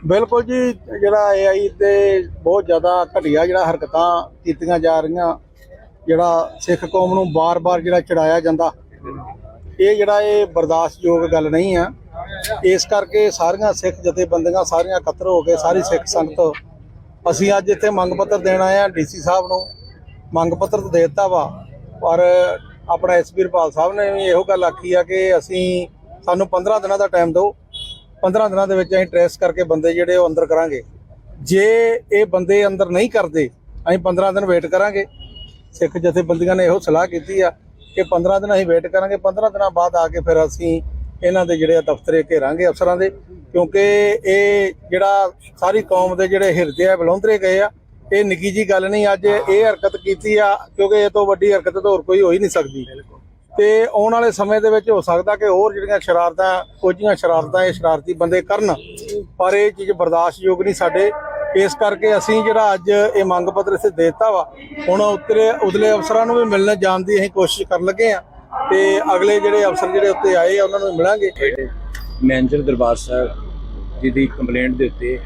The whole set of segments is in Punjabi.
ਬਿਲਕੁਲ ਜੀ, ਜਿਹੜਾ ਏਆਈ ਤੇ ਬਹੁਤ ਜ਼ਿਆਦਾ ਘਟੀਆ ਜਿਹੜਾ ਹਰਕਤਾਂ ਕੀਤੀਆਂ ਜਾ ਰਹੀਆਂ, ਜਿਹੜਾ ਸਿੱਖ ਕੌਮ ਨੂੰ ਬਾਰ-ਬਾਰ ਜਿਹੜਾ ਚੜਾਇਆ ਜਾਂਦਾ, ਇਹ ਜਿਹੜਾ ਇਹ ਬਰਦਾਸ਼ਤਯੋਗ ਗੱਲ ਨਹੀਂ ਆ। ਇਸ ਕਰਕੇ ਸਾਰੀਆਂ ਸਿੱਖ ਜਥੇਬੰਦੀਆਂ ਸਾਰੀਆਂ ਇਕੱਤਰ ਹੋ ਕੇ ਸਾਰੀ ਸਿੱਖ ਸੰਗਤ, ਅਸੀਂ ਅੱਜ ਇੱਥੇ ਮੰਗ ਪੱਤਰ ਦੇਣ ਆਏ ਆ ਡੀਸੀ ਸਾਹਿਬ ਨੂੰ ਮੰਗ ਪੱਤਰ ਤਾਂ ਦੇ ਦਿੱਤਾ ਵਾ, ਪਰ ਆਪਣਾ ਐਸਪੀ ਰਪਾਲ ਸਾਹਿਬ ਨੇ ਵੀ ਇਹੋ ਗੱਲ ਆਖੀ ਆ ਕਿ ਅਸੀਂ ਸਾਨੂੰ 15 ਦਿਨਾਂ ਦਾ ਟਾਈਮ ਦਿਓ 15 ਦਿਨਾਂ ਦੇ ਵਿੱਚ ਅਸੀਂ ਟ੍ਰੇਸ ਕਰਕੇ ਬੰਦੇ ਜਿਹੜੇ ਉਹ ਅੰਦਰ ਕਰਾਂਗੇ। ਜੇ ਇਹ ਬੰਦੇ ਅੰਦਰ ਨਹੀਂ ਕਰਦੇ, ਅਸੀਂ 15 ਦਿਨ ਵੇਟ ਕਰਾਂਗੇ। ਸਿੱਖ ਜਥੇਬੰਦੀਆਂ ਨੇ ਇਹੋ ਸਲਾਹ ਕੀਤੀ ਆ ਕਿ 15 ਦਿਨ ਅਸੀਂ ਵੇਟ ਕਰਾਂਗੇ। 15 ਦਿਨਾਂ ਬਾਅਦ ਆ ਕੇ ਫਿਰ ਅਸੀਂ ਇਹਨਾਂ ਦੇ ਜਿਹੜੇ ਆ ਦਫ਼ਤਰੇ ਘੇਰਾਂਗੇ ਅਫਸਰਾਂ ਦੇ, ਕਿਉਂਕਿ ਇਹ ਜਿਹੜਾ ਸਾਰੀ ਕੌਮ ਦੇ ਜਿਹੜੇ ਹਿਰਦੇ ਆ ਬਲੌਂਦਰੇ ਗਏ ਆ, ਇਹ ਨਿੱਕੀ ਜੀ ਗੱਲ ਨਹੀਂ। ਅੱਜ ਇਹ ਹਰਕਤ ਕੀਤੀ ਆ, ਕਿਉਂਕਿ ਇਹ ਤੋਂ ਵੱਡੀ ਹਰਕਤ ਤਾਂ ਹੋਰ ਕੋਈ ਹੋ ਹੀ ਨਹੀਂ ਸਕਦੀ। ਤੇ ਆਉਣ ਵਾਲੇ ਸਮੇਂ ਦੇ ਵਿੱਚ ਹੋ ਸਕਦਾ ਕਿ ਹੋਰ ਜਿਹੜੀਆਂ ਸ਼ਰਾਰਤਾਂ ਕੋਝੀਆਂ ਸ਼ਰਾਰਤਾਂ ਇਹ ਸ਼ਰਾਰਤੀ ਬੰਦੇ ਕਰਨ। ਪਰ ਇਹ ਚੀਜ਼ ਬਰਦਾਸ਼ਤਯੋਗ ਨਹੀਂ ਸਾਡੇ। ਇਸ ਕਰਕੇ ਅਸੀਂ ਜਿਹੜਾ ਅੱਜ ਇਹ ਮੰਗ ਪੱਤਰ ਇਸੇ ਦਿੱਤਾ ਵਾ, ਹੁਣ ਉੱਤਰੇ ਉਤਲੇ ਅਫਸਰਾਂ ਨੂੰ ਵੀ ਮਿਲਣ ਜਾਣ ਦੀ ਅਸੀਂ ਕੋਸ਼ਿਸ਼ ਕਰਨ ਲੱਗੇ ਆ ਤੇ ਅਗਲੇ ਜਿਹੜੇ ਅਫਸਰ ਜਿਹੜੇ ਉੱਤੇ ਆਏ ਆ, ਉਹਨਾਂ ਨੂੰ ਮਿਲਾਂਗੇ। ਮੈਨੇਜਰ ਦਰਬਾਰ ਸਾਹਿਬ ਜੀ ਦੀ ਕੰਪਲੇਂਟ ਦੇ ਉੱਤੇ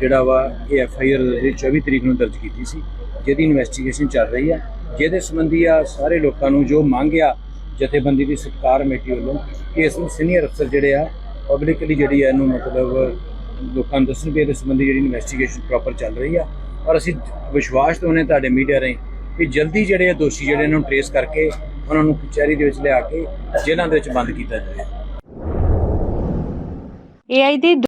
ਜਿਹੜਾ ਵਾ ਇਹ ਐਫ ਆਈ ਆਰ 24 ਤਰੀਕ ਨੂੰ ਦਰਜ ਕੀਤੀ ਸੀ, ਜਿਹਦੀ ਇਨਵੈਸਟੀਗੇਸ਼ਨ ਚੱਲ ਰਹੀ ਆ। ਜਿਹਦੇ ਸੰਬੰਧੀ ਆ ਸਾਰੇ ਲੋਕਾਂ ਨੂੰ ਜੋ ਮੰਗ ਆ ਜਥੇਬੰਦੀ ਦੀ ਸਤਕਾਰ ਕਮੇਟੀ ਵੱਲੋਂ ਕਿ ਇਸ ਨੂੰ ਸੀਨੀਅਰ ਅਫਸਰ ਜਿਹੜੇ ਆ ਪਬਲਿਕਲੀ ਜਿਹੜੀ ਆ ਇਹਨੂੰ ਮਤਲਬ ਲੋਕਾਂ ਨੂੰ ਦੱਸਣ ਵੀ ਇਹਦੇ ਸੰਬੰਧੀ ਜਿਹੜੀ ਇਨਵੈਸਟੀਗੇਸ਼ਨ ਪ੍ਰੋਪਰ ਚੱਲ ਰਹੀ ਆ। ਔਰ ਅਸੀਂ ਵਿਸ਼ਵਾਸ ਦਵਾਉਂਦੇ ਤੁਹਾਡੇ ਮੀਡੀਆ ਰਾਹੀਂ ਕਿ ਜਲਦੀ ਜਿਹੜੇ ਆ ਦੋਸ਼ੀ ਜਿਹੜੇ ਇਹਨਾਂ ਨੂੰ ਟ੍ਰੇਸ ਕਰਕੇ ਉਹਨਾਂ ਨੂੰ ਕਚਹਿਰੀ ਦੇ ਵਿੱਚ ਲਿਆ ਕੇ ਜੇਲ੍ਹਾਂ ਦੇ ਵਿੱਚ ਬੰਦ ਕੀਤਾ ਜਾਵੇ। ਏਆਈ ਦੀ